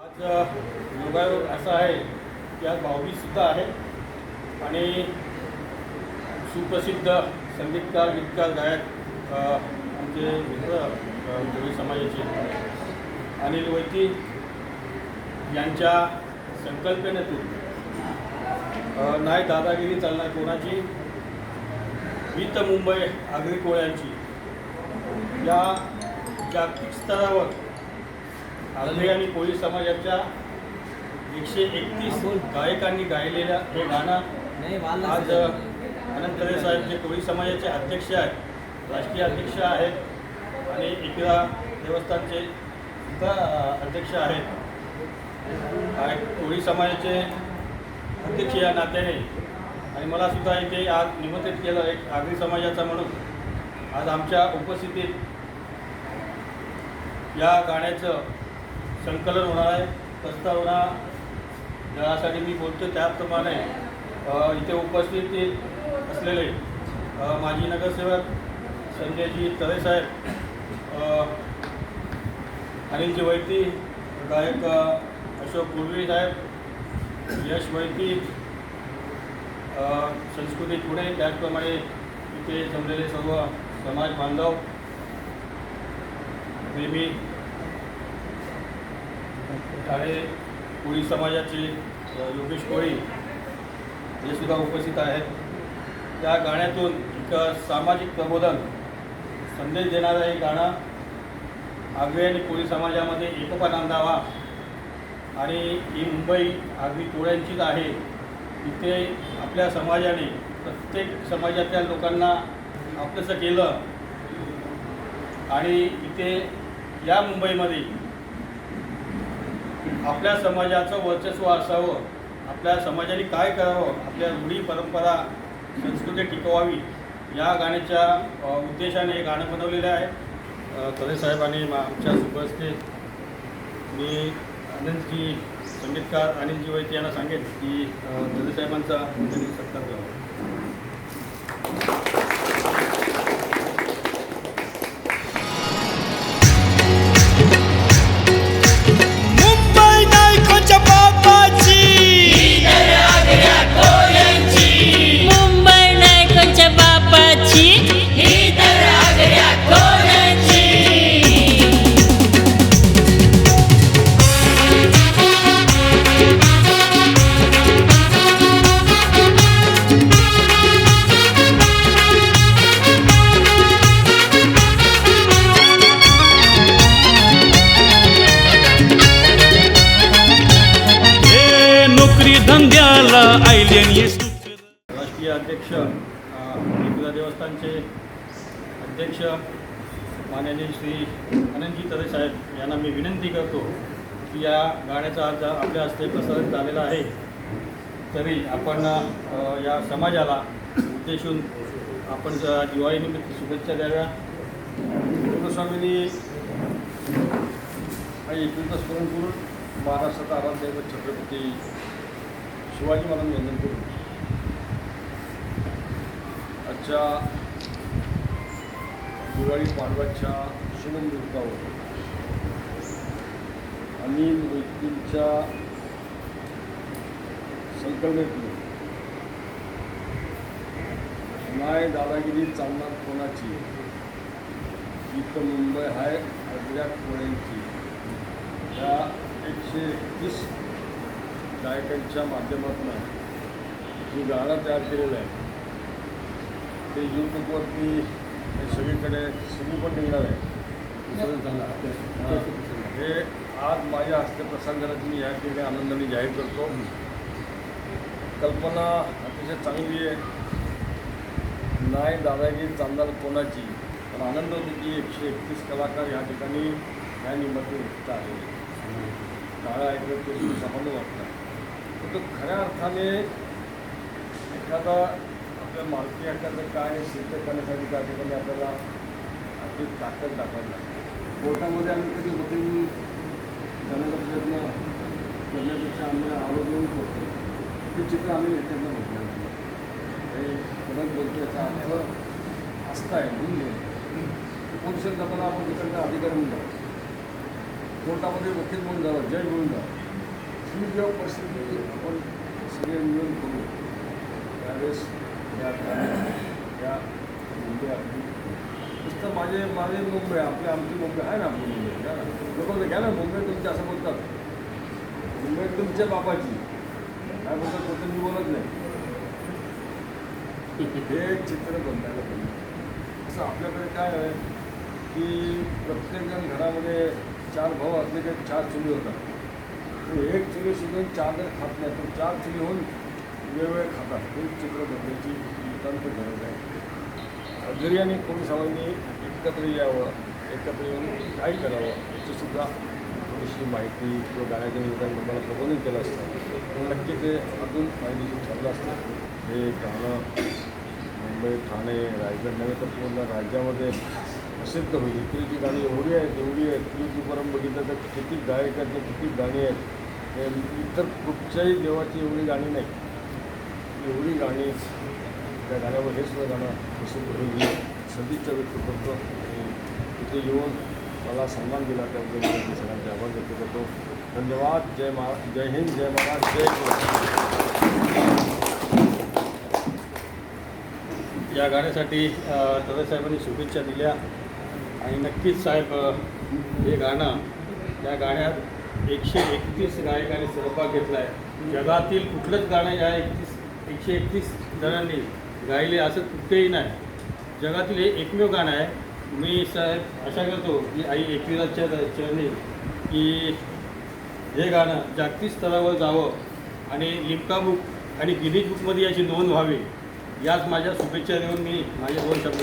आज अ, योगायोग असा आहे की आज भाऊबीजसुद्धा आहे आणि सुप्रसिद्ध संगीतकार गीतकार गायक आमचे मित्र अ, कोळी समाजाचे अनिल वैती यांच्या संकल्पनेतून नाही दादागिरी चालणार कोणाची? वित मुंबई आगरी कोळ्यांची. या जागतिक स्तरावर आगरी आणि कोळी समाजाच्या एकशे एकतीस गायकांनी गायलेलं हे गाणं आज अनंत खरे साहेब जे कोळी समाजाचे अध्यक्ष आहेत राष्ट्रीय अध्यक्ष आहेत आणि एकरा देवस्थानचे सुद्धा अध्यक्ष आहेत. कोळी समाजाचे अध्यक्ष या नात्याने. आणि मला सुद्धा इथे आज निमंत्रित केलं एक आगरी समाजाचा म्हणून. आज आमच्या उपस्थितीत या गाण्याचं संकलन होणार आहे. प्रस्तावना ज्यासाठी मी बोलतो त्याप्रमाणे इथे उपस्थित असलेले माजी नगरसेवक संजयजी तरेसाहेब अ, अनिलजी वैती गायक अशोक गुरवी साहेब यश वैती संस्कृती पुणे त्याचप्रमाणे इथे जमलेले सर्व समाज बांधव नेहमी ठाणे कोळी समाजाचे योगेश कोळी हे सुद्धा उपस्थित आहेत. त्या गाण्यातून एक सामाजिक प्रबोधन संदेश देणारं हे गाणं आगवे आणि कोळी समाजामध्ये एकोपा नांदावा आणि ही मुंबई आगवी कोळ्यांचीच आहे. इथे आपल्या समाजाने प्रत्येक समाजातल्या लोकांना आपलंसं केलं आणि इथे या मुंबईमध्ये आपल्या समाजाचं वर्चस्व असावं. आपल्या समाजाने काय करावं? आपल्या रूढी परंपरा संस्कृती टिकवावी. या गाण्याच्या उद्देशाने हे गाणं बनवलेलं आहे. अ, साहेबांनी आमच्या उपस्थित मी आनंदजी संगीतकार आनंदजी वैद्य यांना सांगेन की अ, साहेबांचा सत्कार करावा अध्यक्ष एकदा देवस्थानचे अध्यक्ष माननीय श्री आनंदजी तरे साहेब यांना मी विनंती करतो की या गाण्याचा अर्ज आपल्या हस्ते प्रसारित झालेला आहे. तरी आपण या समाजाला उद्देशून आपण दिवाळीनिमित्त शुभेच्छा द्याव्या. स्वामींनी काही एकविस करून महाराष्ट्राचा आराध्य छत्रपती शिवाजी महाराज वंदन करून आजच्या दिवाळी पाडव्याच्या शुभमुहूर्तावर अनिल व्यक्तींच्या संकल्पनेतून नाही दादागिरी चालणार कोणाची? इथं मुंबई आहे आगऱ्या कोळ्यांची या एकशे एकतीस गायकांच्या माध्यमातून मी गाणं तयार केलेलं आहे. ते यूट्यूबवरती सगळीकडे सगळी पण निघणार आहे. हां. आज माझ्या हस्ते प्रसाद झाल्याचं मी या ठिकाणी आनंदाने जाहीर करतो. कल्पना अतिशय चांगली आहे. नाही दादागिरी चांदाल कोणाची? पण आनंद होतो की एकशे एकतीस कलाकार या ठिकाणी या निमित्ताने उपस्थित आहे गाणं ऐकलं ते समाधान वाटतं. पण तो खऱ्या अर्थाने एखादा आपल्या मालकी हक्काचं काय सिद्ध करण्यासाठी त्या ठिकाणी आपल्याला आपली ताकद दाखवायला लागते. कोर्टामध्ये आम्ही कधी वकील जाण्याचा प्रयत्न करण्यापेक्षा आम्ही आरोग्य करतो. ते चित्र आम्ही नेत्यांना भेटणार हे परत बोलतो याचा अर्थ असता आहे म्हणून पोलिसात जाताना आपण तिकडचा अधिकार होऊन जातो कोर्टामध्ये वकील म्हणून जावं जज म्हणून जावं ही जेव्हा परिस्थिती आपण सगळे मिळून करू त्यावेळेस या या मुंबई आपली नुसतं माझे माझे मुंबई आपली आमची मुंबई आहे ना आपली मुंबई घ्या ना? लोक घ्या ना मुंबई तुमच्या असं बोलतात. मुंबई तुमच्या बापाची. काय बोलतात तो तुम्ही बोलत नाही. हे चित्र बनवायला पाहिजे. असं आपल्याकडे काय आहे की प्रत्येकजण घरामध्ये चार भाऊ असले की चार चुली होतात. एक चुली शिकून चार जण खात नाही. तर चार चुली होऊन वेगवेगळे खातात. हे चित्र बदलायची नितांत गरज आहे. जरी आणि कोणी सर्वांनी एकत्र यावं एकत्र येऊन काय करावं याचीसुद्धा थोडीशी माहिती किंवा गाण्याच्या निमित्तानं तुम्हाला प्रबोधन केलं असतं. पण नक्की ते अजून फायदेशीर ठरलं असतं. हे गाणं मुंबई ठाणे रायगड नव्हे तर पूर्ण राज्यामध्ये प्रसिद्ध होईल. इकडची गाणी एवढी आहेत एवढी आहेत. यूट्यूबवरून बघितलं तर किती गायक आहेत किती गाणी आहेत. इतर कुठच्याही देवाची एवढी गाणी नाही. एवढी गाणी त्या गाण्यावर हे सुद्धा गाणं प्रसिद्ध होईल. ही व्यक्त करतो आणि तिथे येऊन मला सन्मान दिला त्याबद्दल मी सगळ्यांचे आभार व्यक्त करतो. धन्यवाद. जय महा जय हिंद जय महाराज जय या गाण्यासाठी दादा साहेबांनी शुभेच्छा दिल्या. आणि नक्कीच साहेब हे गाणं या गाण्यात एकशे एकतीस गायकांनी सहभाग घेतला आहे जगातील कुठलंच गाणं या एकतीस एकशे एकतीस जणांनी गायले असं कुठेही नाही. जगातील हे एकमेव गाणं आहे. मी साहेब आशा करतो की आई एकविराजच्या चरणी की हे गाणं जागतिक स्तरावर जावं आणि लिम्का बुक आणि गिनीज बुकमध्ये याची नोंद व्हावी. याच माझ्या शुभेच्छा देऊन मी माझे दोन शब्द